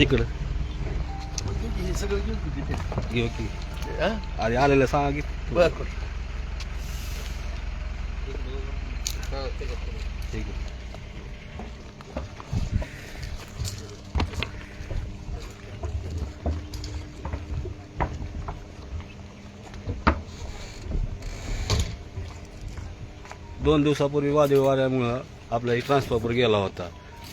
इकडं घेऊ की. अरे आलेलं सांगा. की ठीक आहे. दोन दिवसापूर्वी वादळ वाऱ्यामुळं आपला एक ट्रान्सफॉर्मर गेला होता.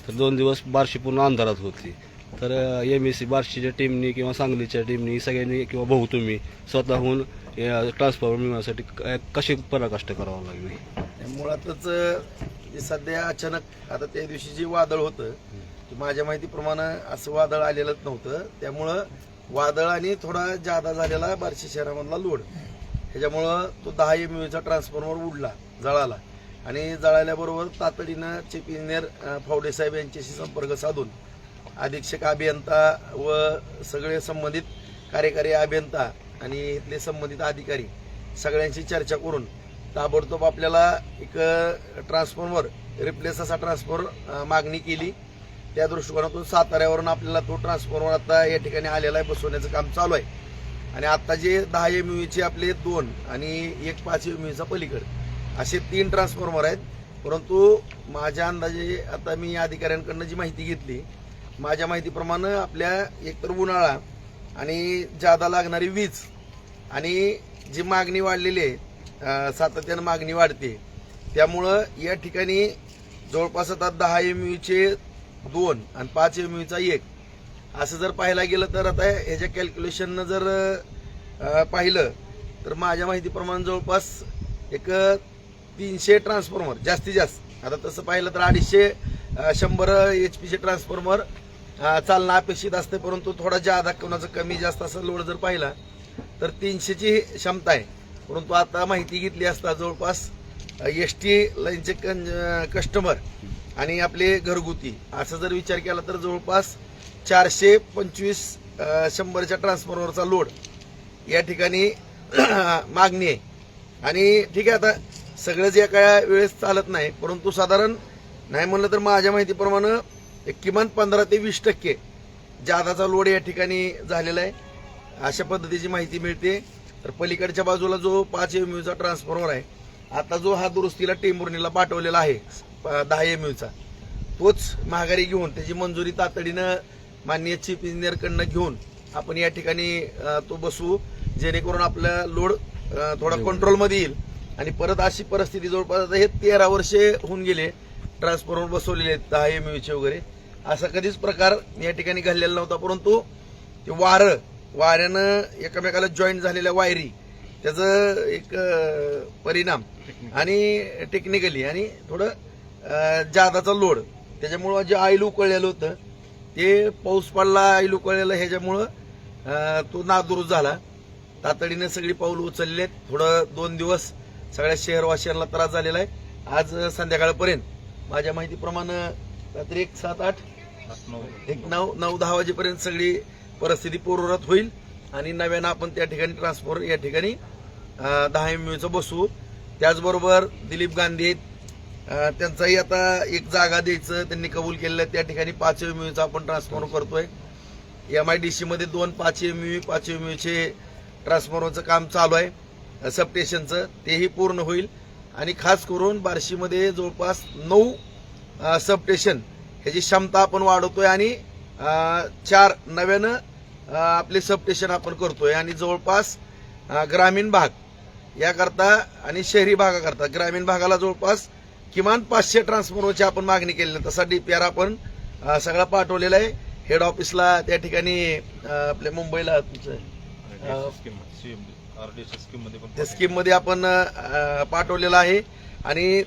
तर दोन दिवस बार्शी पूर्ण अंधारात होती. तर एम एस सी बार्शीच्या टीमनी किंवा सांगलीच्या टीमनी सगळ्यांनी किंवा भाऊ तुम्ही स्वतःहून ट्रान्सफॉर्मर मिळवण्यासाठी क- कशी पराकाष्ट करावं लागली? मुळातच सध्या अचानक आता त्या दिवशी जे वादळ होतं ते माझ्या माहितीप्रमाणे असं वादळ आलेलंच नव्हतं. त्यामुळं वादळ आणि थोडा जादा झालेला बार्शी शहरामधला लोड. ह्याच्यामुळं तो दहा एम यूचा ट्रान्सफॉर्मर उडला जळाला. आणि जळाल्याबरोबर तातडीनं चीफ इंजिनियर फावडे साहेब यांच्याशी संपर्क साधून अधीक्षक अभियंता व सगळे संबंधित कार्यकारी अभियंता आणि इथले संबंधित अधिकारी सगळ्यांशी चर्चा करून ताबडतोब आपल्याला एक ट्रान्सफॉर्मर रिप्लेस असा ट्रान्सफॉर्मर मागणी केली. त्या दृष्टिकोनातून साताऱ्यावरून आपल्याला तो ट्रान्सफॉर्मर आता या ठिकाणी आलेला आहे बसवण्याचं काम चालू आहे. आणि आता जे दहा एम यूचे आपले दोन आणि एक पाच एम यूचा पलीकड असे तीन ट्रान्सफॉर्मर आहेत. परंतु माझ्या अंदाजे आता मी या अधिकाऱ्यांकडनं जी माहिती घेतली माझ्या माहितीप्रमाणे आपल्या एकतर उन्हाळा आणि जादा लागणारी वीज आणि जी मागणी वाढलेली आहे सातत्यानं मागणी वाढते. त्यामुळं या ठिकाणी जवळपास आता दहा एम यूचे दोन आणि पाच एम यूचा एक. असं जर पाहायला गेलं तर आता ह्याच्या कॅल्क्युलेशननं जर पाहिलं तर माझ्या माहितीप्रमाणे जवळपास एक तीनशे ट्रान्सफॉर्मर जास्तीत जास्त. आता तसं पाहिलं तर अडीचशे शंभर एच पीचे ट्रान्सफॉर्मर चालणं अपेक्षित असते परंतु थोडा जादा कोणाचं कमी जास्त असं लोड जर पाहिला तर तीनशेची क्षमता आहे. परंतु आता माहिती घेतली असता जवळपास एस टी लाईनचे कस्टमर आणि आपले घरगुती असं जर विचार केला तर जवळपास चारशे पंचवीस शंभरच्या ट्रान्सफॉर्मरचा लोड या ठिकाणी मागणी आहे. आणि ठीक आहे आता सगळंच एका वेळेस चालत नाही परंतु साधारण नाही म्हणलं तर माझ्या माहितीप्रमाणे किमान पंधरा ते वीस टक्के जादाचा लोड या ठिकाणी झालेला आहे. अशा पद्धतीची माहिती मिळते. तर पलीकडच्या बाजूला जो पाच एम चा ट्रान्सफॉर्मर आहे आता जो हा दुरुस्तीला टेंभुर्णीला पाठवलेला आहे दहा एम चा तोच महागारी घेऊन त्याची मंजुरी तातडीनं माननीय चीफ इंजिनियरकडनं घेऊन आपण या ठिकाणी तो बसवू. जेणेकरून आपला लोड थोडा कंट्रोलमध्ये येईल. आणि परत अशी परिस्थिती जवळपास हे तेरा वर्षे होऊन गेले ट्रान्सफॉर्मर बसवलेले आहेत दहा एम चे वगैरे. असा कधीच प्रकार या ठिकाणी घडलेला नव्हता परंतु ते वारं वाऱ्यानं एकमेकाला जॉईंट झालेल्या वायरी त्याचं एक परिणाम आणि टेक्निकली आणि थोडं जादाचा लोड त्याच्यामुळं जे आईल उकळलेलं होतं ते पाऊस पडला आईल उकळलेलं ह्याच्यामुळं तो नादुरुस्त झाला. तातडीने सगळी पाऊल उचलले थोडं दोन दिवस सगळ्या शहरवासियांना त्रास झालेला आहे. आज संध्याकाळपर्यंत. माझ्या माहितीप्रमाणे रात्री एक सात आठ एक नऊ नऊ दहा वाजेपर्यंत सगळी परिस्थिती पूर्ववत होईल आणि नव्यानं आपण त्या ठिकाणी ट्रान्सफॉर या ठिकाणी दहा एम यूचं बसू. त्याचबरोबर दिलीप गांधी त्यांचाही आता एक जागा द्यायचं त्यांनी कबूल केलेलं आहे. त्या ठिकाणी पाच एम यूचा आपण ट्रान्सफॉर्म करतोय. एम आय डी सीमध्ये दोन पाच एम यू पाच एम यूचे ट्रान्सफॉर्मरचं काम चालू आहे. सबस्टेशनचं तेही पूर्ण होईल. आणि खास करून बार्शीमध्ये जवळपास नऊ सबस्टेशन ह्याची क्षमता आपण वाढवतोय आणि चार नव्यानं आपले सबस्टेशन आपण करतोय. आणि जवळपास ग्रामीण भाग याकरता आणि शहरी भागाकरता ग्रामीण भागाला जवळपास किमान पाचशे ट्रान्सफॉर्मरची आपण मागणी केली आहे. तसा डीपीआर आपण अ, सगळा पाठवलेला आहे. हेड ऑफिसला त्या ठिकाणी आपल्या मुंबईला त्या स्कीममध्ये आपण पाठवलेला आहे. आणि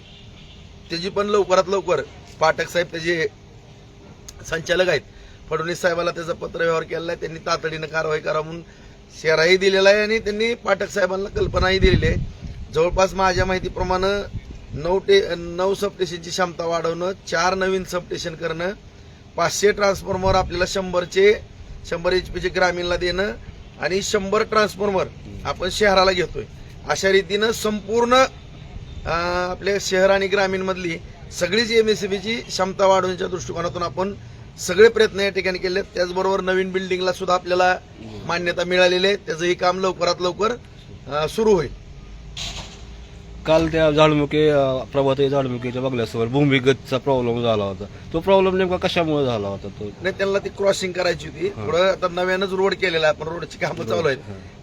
त्याची पण लवकरात लवकर पाठक साहेब त्याचे संचालक आहेत. फडणवीस साहेबाला त्याचा पत्रव्यवहार केलेला आहे. त्यांनी तातडीनं कारवाई करा म्हणून शेराही दिलेला आहे आणि त्यांनी पाठक साहेबांना कल्पनाही दिलेली आहे. जवळपास माझ्या माहितीप्रमाणे नऊ टे नऊ सबस्टेशनची क्षमता वाढवणं चार नवीन सबस्टेशन करणं पाचशे ट्रान्सफॉर्मर आपल्याला शंभरचे शंभर एच पीचे ग्रामीणला देणं आणि शंभर ट्रान्सफॉर्मर आपण शहराला घेतोय. अशा रीतीनं संपूर्ण आपल्या शहर आणि ग्रामीणमधली सगळीच एम एस क्षमता वाढवण्याच्या दृष्टिकोनातून आपण सगळे प्रयत्न या ठिकाणी केले. त्याचबरोबर नवीन बिल्डिंगला सुद्धा आपल्याला मान्यता मिळालेली आहे. त्याचंही काम लवकरात लवकर सुरू होईल. काल त्या झाडमुखे अं, प्रभाताई झाडमुखेच्या बंगल्यासमोर भूमिगतचा प्रॉब्लेम झाला होता. तो प्रॉब्लेम नेमका कशामुळे झाला होता तो? नाही त्यांना ती क्रॉसिंग करायची होती. थोडं आता नव्यानंच रोड केलेला आहे. पण रोडची कामं चालू आहेत.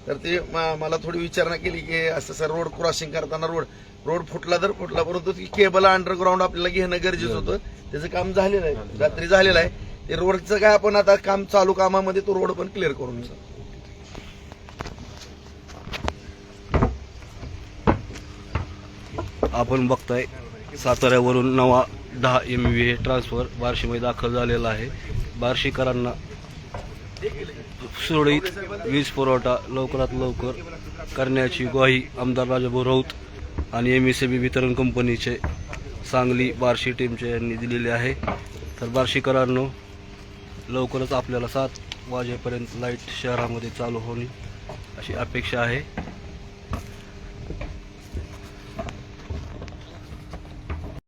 तर ते मला थोडी विचारणा केली की असं सर रोड क्रॉसिंग करताना रोड रोड फुटला तर फुटला परंतु ती केबल अंडरग्राऊंड आपल्याला घेणं गरजेचं होतं. त्याचं काम झालेलं आहे. रात्री झालेलं आहे. ते रोडचं काय आपण आता काम चालू कामामध्ये तो रोड पण क्लिअर करून घेऊ आपण बघताय साताऱ्यावरून नवा दहा एम व्ही ट्रान्सफर बार्शीमध्ये दाखल झालेला आहे. बार्शीकरांना सुरळीत वीज पुरवठा लवकरात लवकर करण्याची ग्वाही आमदार राजाभाऊ राऊत आणि एम एस बी वितरण कंपनीचे सांगली बार्शी टीमचे यांनी दिलेली आहे. तर बार्शीकरांनो लवकरच आपल्याला सात वाजेपर्यंत लाइट शहरामध्ये चालू होईल अशी अपेक्षा आहे.